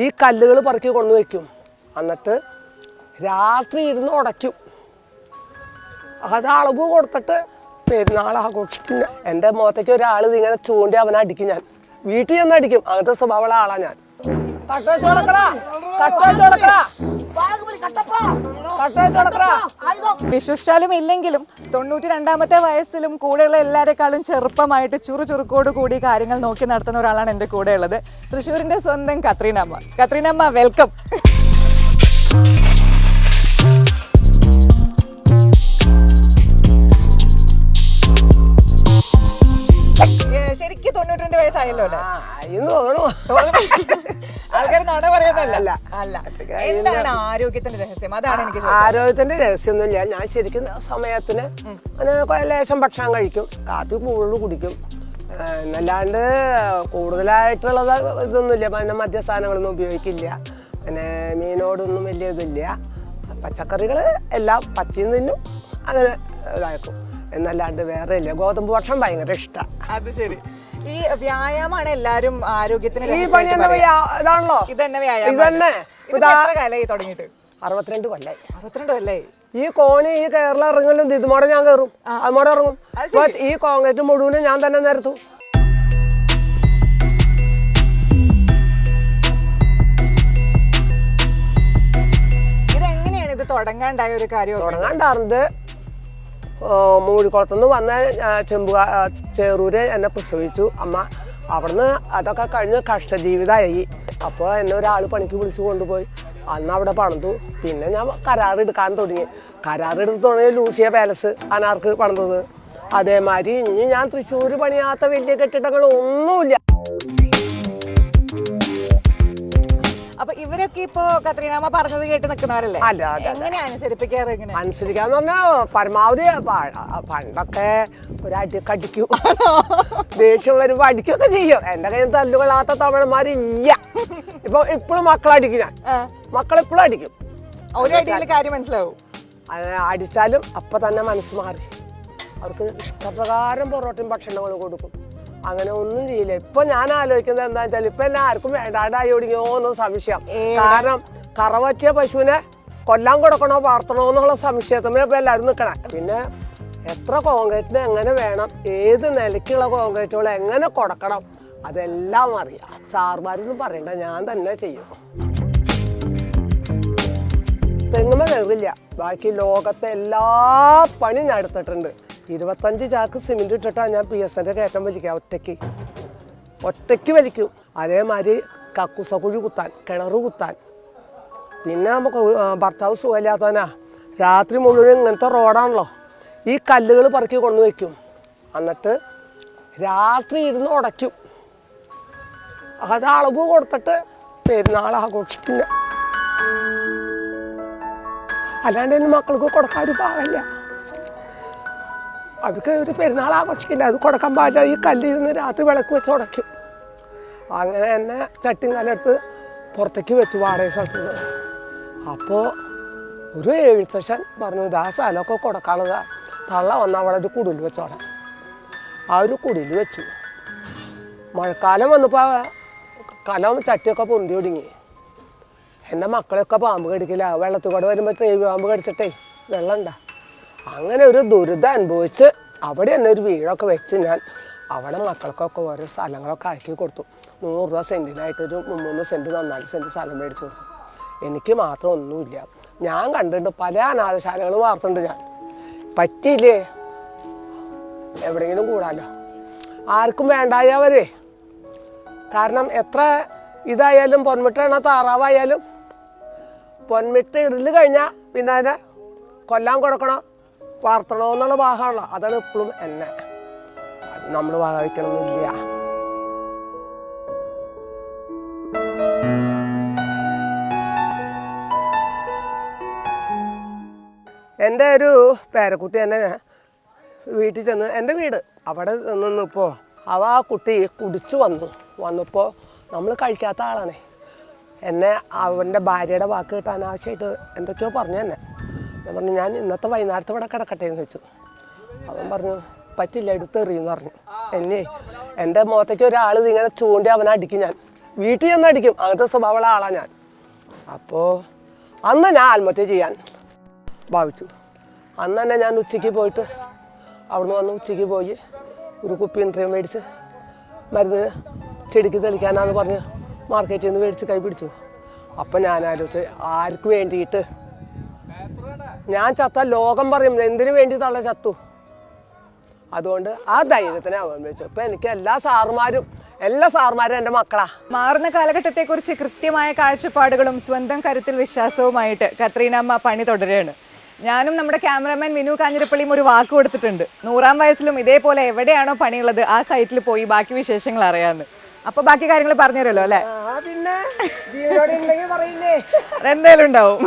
ഈ കല്ലുകൾ പറക്കി കൊണ്ടു വയ്ക്കും. എന്നിട്ട് രാത്രി ഇരുന്ന് ഉടയ്ക്കും. അത് അളവ് കൊടുത്തിട്ട് പെരുന്നാൾ ആഘോഷിക്കില്ല. എന്റെ മുഖത്തേക്ക് ഒരാൾ ഇങ്ങനെ ചൂണ്ടി അവനെ അടിക്കും ഞാൻ. വീട്ടിൽ ചെന്ന് അടിക്കും. അങ്ങനത്തെ സ്വഭാവമുള്ള ആളാണ് ഞാൻ. വിശ്വസിച്ചാലും ഇല്ലെങ്കിലും തൊണ്ണൂറ്റി രണ്ടാമത്തെ വയസ്സിലും കൂടെയുള്ള എല്ലാവരെക്കാളും ചെറുപ്പമായിട്ട് ചുറു ചുറുക്കോട് കൂടി കാര്യങ്ങൾ നോക്കി നടത്തുന്ന ഒരാളാണ് എന്റെ കൂടെ ഉള്ളത് തൃശ്ശൂരിന്റെ സ്വന്തം കത്രീനമ്മ. കത്രീനമ്മ വെൽക്കം പറയുന്നതല്ല. അല്ല. എന്താണ് ആരോഗ്യത്തിന്റെ രഹസ്യം? അതാണ് എനിക്ക് ആരോഗ്യത്തിന്റെ രഹസ്യമൊന്നുമില്ല. ഞാൻ ശരിക്കും സമയത്തിന് ലേശം ഭക്ഷണം കഴിക്കും. കാപ്പി കൂടുതൽ കുടിക്കും. എന്നല്ലാണ്ട് കൂടുതലായിട്ടുള്ളത് ഇതൊന്നുമില്ല. പിന്നെ മദ്യസാധനങ്ങളൊന്നും ഉപയോഗിക്കില്ല. പിന്നെ മീനോടൊന്നും വലിയ ഇതില്ല പച്ചക്കറികൾ എല്ലാം പച്ചയും തിന്നും. അങ്ങനെ ഇതാക്കും. എന്നല്ലാണ്ട് വേറെ ഇല്ല. ഗോതമ്പ് ഭക്ഷണം ഭയങ്കര ഇഷ്ടമാണ് അത് ശരി. ഈ വ്യായാമമാണ് എല്ലാരും ആരോഗ്യത്തിന് ഈ പണി തന്നെ. വ്യാ- ഇതാണല്ലോ? ഇതന്നെ വ്യായാമം. ഇതന്നെ ഇതാ കാലായി തുടങ്ങിയിട്ട്? അറുപത്തിരണ്ട് കൊല്ലായി. അറുപത്തിരണ്ട് അല്ലേ ഈ കോന് ഈ കേരള ഇറങ്ങലും ഇതുമോടെ ഞാൻ കയറും. അതുമോടെ ഇറങ്ങും. അത് അപ്പൊ ഈ കോൺക്രീറ്റ് മുഴുവനും ഞാൻ തന്നെ നിരത്തു. ഇതെങ്ങനെയാണ് ഇത് തുടങ്ങാണ്ടായ ഒരു കാര്യം തുടങ്ങാണ്ടാറുണ്ട് മൂഴിക്കുളത്തുനിന്ന് വന്ന ചെമ്പു ചേറൂര് എന്നെ പ്രസവിച്ചു. അമ്മ അവിടുന്ന് അതൊക്കെ കഴിഞ്ഞ് കഷ്ടജീവിതമായി അപ്പോൾ എന്നെ ഒരാൾ പണിക്ക് വിളിച്ചു കൊണ്ടുപോയി. അന്ന് അവിടെ പണിതു. പിന്നെ ഞാൻ കരാറെടുക്കാൻ തുടങ്ങി. കരാറെടുത്ത് തുടങ്ങിയ ലൂസിയ പാലസ് അനാർക്ക് പണിതത്. അതേമാതിരി ഇനി ഞാൻ തൃശ്ശൂർ പണിയാത്ത വലിയ കെട്ടിടങ്ങൾ ഒന്നുമില്ല അപ്പൊ ഇവരൊക്കെ ഇപ്പോ കത്രീനാമ പറഞ്ഞത് കേട്ട് നിൽക്കുന്നവരല്ലേ? അല്ല എങ്ങനെയാണ് അനുസരിപ്പിക്കാറ് അനുസരിക്കാന്ന് പറഞ്ഞാ പരമാവധി പ- പണ്ടൊക്കെ ഒരാഴ്ച കടിക്കും ദേഷ്യം വരുമ്പോ അടിക്കൊക്കെ ചെയ്യും. എന്റെ കയ്യിൽ തല്ലുകൊള്ളാത്ത തമിഴന്മാരില്ല. ഇപ്പൊ ഇപ്പോഴും മക്കളടിക്കും ഞാൻ. ആ, മക്കളെപ്പോഴും അടിക്കും. കാര്യം മനസ്സിലാവും. അത് അടിച്ചാലും അപ്പൊ തന്നെ മനസ്സ് മാറി. അവർക്ക് ഇഷ്ടപ്രകാരം പൊറോട്ടയും ഭക്ഷണങ്ങളും കൊടുക്കും. അങ്ങനെ ഒന്നും ചെയ്യില്ല. ഇപ്പൊ ഞാൻ ആലോചിക്കുന്നത് എന്താ വെച്ചാൽ ഇപ്പൊ എന്നെ ആർക്കും വേണ്ടാണ്ടായി ഒടുങ്ങിയോ എന്ന് സംശയം കാരണം കറവറ്റിയ പശുവിനെ കൊല്ലാൻ കൊടുക്കണോ വളർത്തണോ എന്നുള്ള സംശയത്തിന് ഇപ്പൊ എല്ലാവരും നിൽക്കണേ പിന്നെ എത്ര കോൺക്രീറ്റിന് എങ്ങനെ വേണം ഏത് നിലയ്ക്കുള്ള കോൺക്രീറ്റുകൾ എങ്ങനെ കൊടുക്കണം അതെല്ലാം അറിയാം. സാർമാരൊന്നും പറയണ്ട ഞാൻ തന്നെ ചെയ്യും. തെങ്ങുമ കയറില്ല ബാക്കി ലോകത്തെ എല്ലാ പണി നടത്തിട്ടുണ്ട് എടുത്തിട്ടുണ്ട്. ഇരുപത്തഞ്ച് ചാക്ക് സിമെന്റ് ഇട്ടിട്ടാണ് ഞാൻ പി എസ് എന്റെ കയറ്റം വലിക്കുക. ഒറ്റയ്ക്ക്. ഒറ്റയ്ക്ക് വലിക്കും. അതേമാതിരി കക്കുസ കുഴി കുത്താൻ കിണർ കുത്താൻ. പിന്നെ നമുക്ക് ഭർത്താവ് സുഖമില്ലാത്തവനാ. രാത്രി മുഴുവൻ ഇങ്ങനത്തെ റോഡാണല്ലോ. ഈ കല്ലുകൾ പറക്കി കൊണ്ടു വയ്ക്കും. എന്നിട്ട് രാത്രി ഇരുന്ന് ഉടയ്ക്കും. അത് അളവ് കൊടുത്തിട്ട് പെരുന്നാൾ ആഘോഷിക്കുന്ന. അല്ലാണ്ട് എന്റെ മക്കൾക്ക് കൊടുക്കാൻ ഒരു പാകമില്ല. അവർക്ക് ഒരു പെരുന്നാൾ ആഘോഷിക്കില്ല അത് കൊടുക്കാൻ പാടില്ല. ഈ കല്ലിരുന്ന് രാത്രി വിളക്ക് വെച്ച് ഉടയ്ക്കും അങ്ങനെ തന്നെ ചട്ടിയും കല്ലെടുത്ത് പുറത്തേക്ക് വെച്ചു വാടക സ്ഥലത്ത് അപ്പോൾ ഒരു എഴുത്തച്ഛൻ പറഞ്ഞു ഇതാ സ്ഥലമൊക്കെ കൊടുക്കാനുള്ളതാ. തള്ള വന്ന അവിടെ ഒരു കുടിൽ വെച്ചോടെ. ആ ഒരു കുടിൽ വെച്ചു. മഴക്കാലം വന്നപ്പോൾ കലം ചട്ടിയൊക്കെ പൊന്തി ഒടുങ്ങി എന്റെ മക്കളെയൊക്കെ പാമ്പ് കടിക്കില്ല. വെള്ളത്തിൽ കൂടെ വരുമ്പോൾ തേവി പാമ്പ് കടിച്ചിട്ടേ വെള്ളം ഉണ്ടാ. അങ്ങനെ ഒരു ദുരിതം അനുഭവിച്ച് അവിടെ തന്നെ ഒരു വീടൊക്കെ വെച്ച് ഞാൻ അവിടെ മക്കൾക്കൊക്കെ ഓരോ സ്ഥലങ്ങളൊക്കെ ആക്കി കൊടുത്തു. നൂറ് രൂപ സെന്റിനായിട്ടൊരു മൂന്ന് സെന്റ് നാല് സെന്റ് സ്ഥലം മേടിച്ചു കൊടുത്തു. എനിക്ക് മാത്രം ഒന്നുമില്ല. ഞാൻ കണ്ടിട്ടുണ്ട് പല അനാഥശാലകളും വാർത്തുണ്ട് ഞാൻ. പറ്റിയില്ലേ? എവിടെയെങ്കിലും കൂടാലോ. ആർക്കും വേണ്ടായവരെ കാരണം എത്ര ഇതായാലും പൊന്മിട്ടണ താറാവായാലും പൊന്മിട്ട് ഇടൽ കഴിഞ്ഞാൽ പിന്നെ അതിനെ കൊല്ലാൻ കൊടുക്കണം. വളർത്തണോ എന്നുള്ള ഭാഗമാണല്ലോ അതാണ് എപ്പോഴും എന്നെ. നമ്മൾ വാഹിക്കണമെന്നില്ല എന്റെ ഒരു പേരക്കുട്ടി തന്നെ വീട്ടിൽ ചെന്ന് എന്റെ വീട് അവിടെ നിന്നപ്പോൾ അവ ആ കുട്ടി കുടിച്ചു വന്നു. വന്നപ്പോൾ നമ്മൾ കഴിക്കാത്ത ആളാണ്. എന്നെ അവന്റെ ഭാര്യയുടെ വാക്ക് കിട്ടാൻ ആവശ്യമായിട്ട് എന്തൊക്കെയോ പറഞ്ഞു തന്നെ. ഞാൻ പറഞ്ഞു ഞാൻ ഇന്നത്തെ വൈകുന്നേരത്തെ ഇവിടെ കിടക്കട്ടെ എന്ന് വെച്ചു അവൻ പറഞ്ഞു പറ്റില്ല എടുത്തെറിയെന്ന് പറഞ്ഞു. എന്നെ എന്റെ മുഖത്തേക്ക് ഒരാൾ ഇങ്ങനെ ചൂണ്ടി അവനെ അടിക്കും ഞാൻ. വീട്ടിൽ ചെന്ന് അടിക്കും. അങ്ങനത്തെ സ്വഭാവമുള്ള ആളാണ് ഞാൻ. അപ്പോൾ അന്ന് ഞാൻ ആത്മഹത്യ ചെയ്യാൻ ഭാവിച്ചു. അന്ന് തന്നെ ഞാൻ ഉച്ചയ്ക്ക് പോയിട്ട് അവിടുന്ന് വന്ന് ഉച്ചയ്ക്ക് പോയി ഒരു കുപ്പി ഇൻട്രീം മേടിച്ച് മരുന്ന് ചെടിക്ക് തെളിക്കാനാന്ന് പറഞ്ഞ് മാർക്കറ്റിൽ നിന്ന് മേടിച്ച് കൈ പിടിച്ചു. അപ്പം ഞാൻ ആലോചിച്ച് ആർക്ക് വേണ്ടിയിട്ട് ഞാൻ ചത്ത ലോകം പറയും എന്തിനു വേണ്ടി തള്ള ചത്തു? അതുകൊണ്ട് ആ ധൈര്യത്തിന് അവൻ വെച്ചു. ഇപ്പൊ എനിക്ക് എല്ലാ സാറുമാരും എല്ലാ സാറുമാരും എന്റെ മക്കളാ. മാറുന്ന കാലഘട്ടത്തെക്കുറിച്ച് കൃത്യമായ കാഴ്ചപ്പാടുകളും സ്വന്തം കരുത്തിൽ വിശ്വാസവുമായിട്ട് കത്രീനമ്മ പണി തുടരുകയാണ്. ഞാനും നമ്മുടെ ക്യാമറമാൻ വിനു കാഞ്ഞിരപ്പള്ളിയും ഒരു വാക്ക് കൊടുത്തിട്ടുണ്ട്. നൂറാം വയസ്സിലും ഇതേപോലെ എവിടെയാണോ പണിയുള്ളത് ആ സൈറ്റിൽ പോയി ബാക്കി വിശേഷങ്ങൾ അറിയാമെന്ന് അപ്പൊ ബാക്കി കാര്യങ്ങൾ പറഞ്ഞു തരുമല്ലോ അല്ലേ പിന്നെ എന്തായാലും ഉണ്ടാവും.